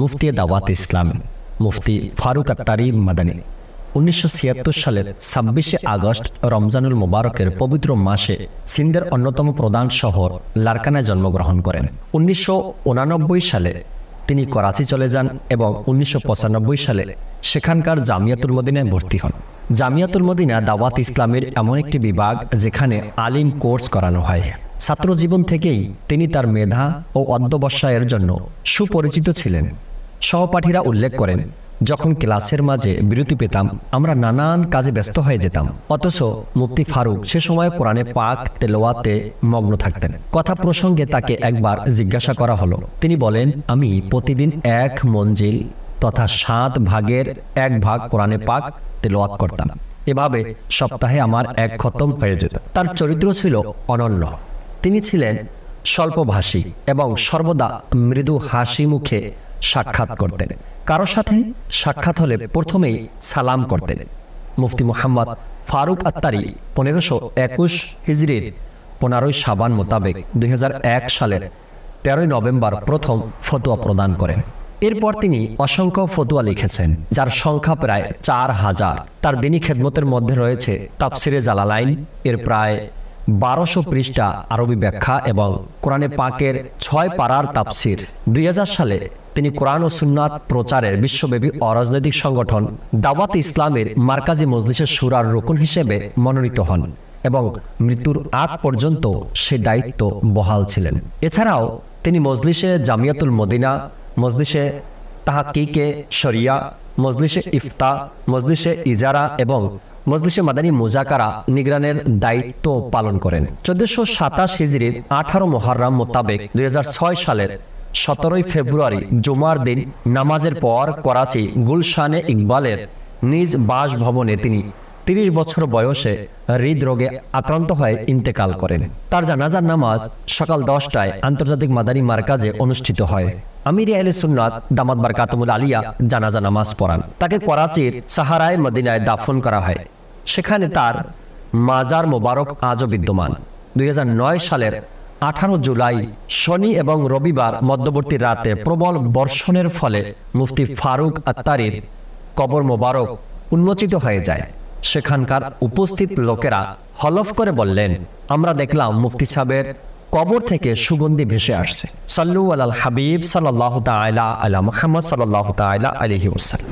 মুফতি দাওয়াত ইসলাম, মুফতি ফারুক আত্তারি মাদানী। উনিশশো ছিয়াত্তর সালের ছাব্বিশে আগস্ট রমজানুল মোবারকের পবিত্র মাসে সিন্ধের অন্যতম প্রধান শহর লারকানায় জন্মগ্রহণ করেন। উনিশশো সালে তিনি করাচি চলে যান এবং উনিশশো পঁচানব্বই সালে সেখানকার জামিয়াতুল মদিনায় ভর্তি হন। জামিয়াতুল মদিনা দাওয়াত ইসলামের এমন একটি বিভাগ যেখানে আলিম কোর্স করানো হয়। ছাত্র জীবন থেকেই তিনি তার মেধা ও অধ্যবসায়ের জন্য সুপরিচিত ছিলেন। সহপাঠীরা উল্লেখ করেন, যখন ক্লাসের মাঝে বিরতি পেতাম, আমরা নানান কাজে ব্যস্ত হয়ে যেতাম। অথচ মুফতি ফারুক সে সময় কোরআনে পাক তেলোয়াতে মগ্ন থাকতেন। কথা প্রসঙ্গে তাকে একবার জিজ্ঞাসা করা হলো। তিনি বলেন, আমি প্রতিদিন এক মঞ্জিল তথা সাত ভাগের এক ভাগ কোরআনে পাক তেলোয়াত করতাম। এভাবে সপ্তাহে আমার এক খতম হয়ে যেত। তার চরিত্র ছিল অনন্য। তিনি ছিলেন স্বল্পভাষী এবং সর্বদা মৃদু হাসি মুখে সাক্ষাৎ করতেন। কারও সাথে সাক্ষাৎ হলে প্রথমেই সালাম করতেন। মুফতি মোহাম্মদ ফারুক আত্তারি পনেরোশো একুশ হিজড়ির পনেরোই সাবান মোতাবেক দুই সালের তেরোই নভেম্বর প্রথম ফতোয়া প্রদান করেন। এরপর তিনি অসংখ্য ফতুয়া লিখেছেন, যার সংখ্যা প্রায় চার হাজার। তার দিনী খেদমতের মধ্যে রয়েছে তাফসিরে জালালাইন, এর প্রায় বারোশো পৃষ্ঠা আরবি ব্যাখ্যা এবং কোরআনে পাকের ছয় পাড়ার তাফসির। দুই সালে তিনি কোরআন ও সুন্নাত প্রচারের বিশ্বব্যাপী অরাজনৈতিক সংগঠন দাওয়াত ইসলামের মার্কাজি মজলিসের সুরার রুকুন হিসেবে মনোনীত হন এবং মৃত্যুর আগ পর্যন্ত সে দায়িত্ব বহাল ছিলেন। এছাড়াও তিনি মজলিসে জামিয়াতুল মদিনা, মজলিসে তাহাকিকে শরিয়া, মজলিসে ইফতা, মজলিসে ইজারা এবং মজলিসে মাদানী মুজাকারা নিগরানের দায়িত্ব পালন করেন। চোদ্দশো সাতাশ হিজড়ির আঠারো মহারাম মোতাবেক দুই সালের সতেরোই ফেব্রুয়ারি জুমার দিন নামাজের পর করাচি গুলশানে ইকবালের নিজ বাসভবনে তিনি তিরিশ বছর বয়সে হৃদরোগে আক্রান্ত হয়ে ইন্তেকাল করেন। তার জানাজার নামাজ সকাল দশটায় আন্তর্জাতিক মাদানী মার্কাজে অনুষ্ঠিত হয়। আমির আহলে সুন্নাত দামাত বারকাতমুল আলিয়া জানাজা নামাজ পড়ান। তাকে করাচির সাহারায় মদিনায় দাফন করা হয়। সেখানে তার মাজার মোবারক আজও বিদ্যমান। দুই হাজার নয় সালের আঠারো জুলাই শনি এবং রবিবার মধ্যবর্তী রাতে প্রবল বর্ষণের ফলে মুফতি ফারুক আত্তারির কবর মোবারক উন্মোচিত হয়ে যায়। সেখানকার উপস্থিত লোকেরা হলফ করে বললেন, আমরা দেখলাম মুফতি সাহেবের কবর থেকে সুগন্ধি ভেসে আসছে। সাল্লু আলাল হাবিব সাল্লাহ তাআলা আলা মোহাম্মদ সাল্লাহ তাআলা আলাইহি ওয়াসাল্লাম।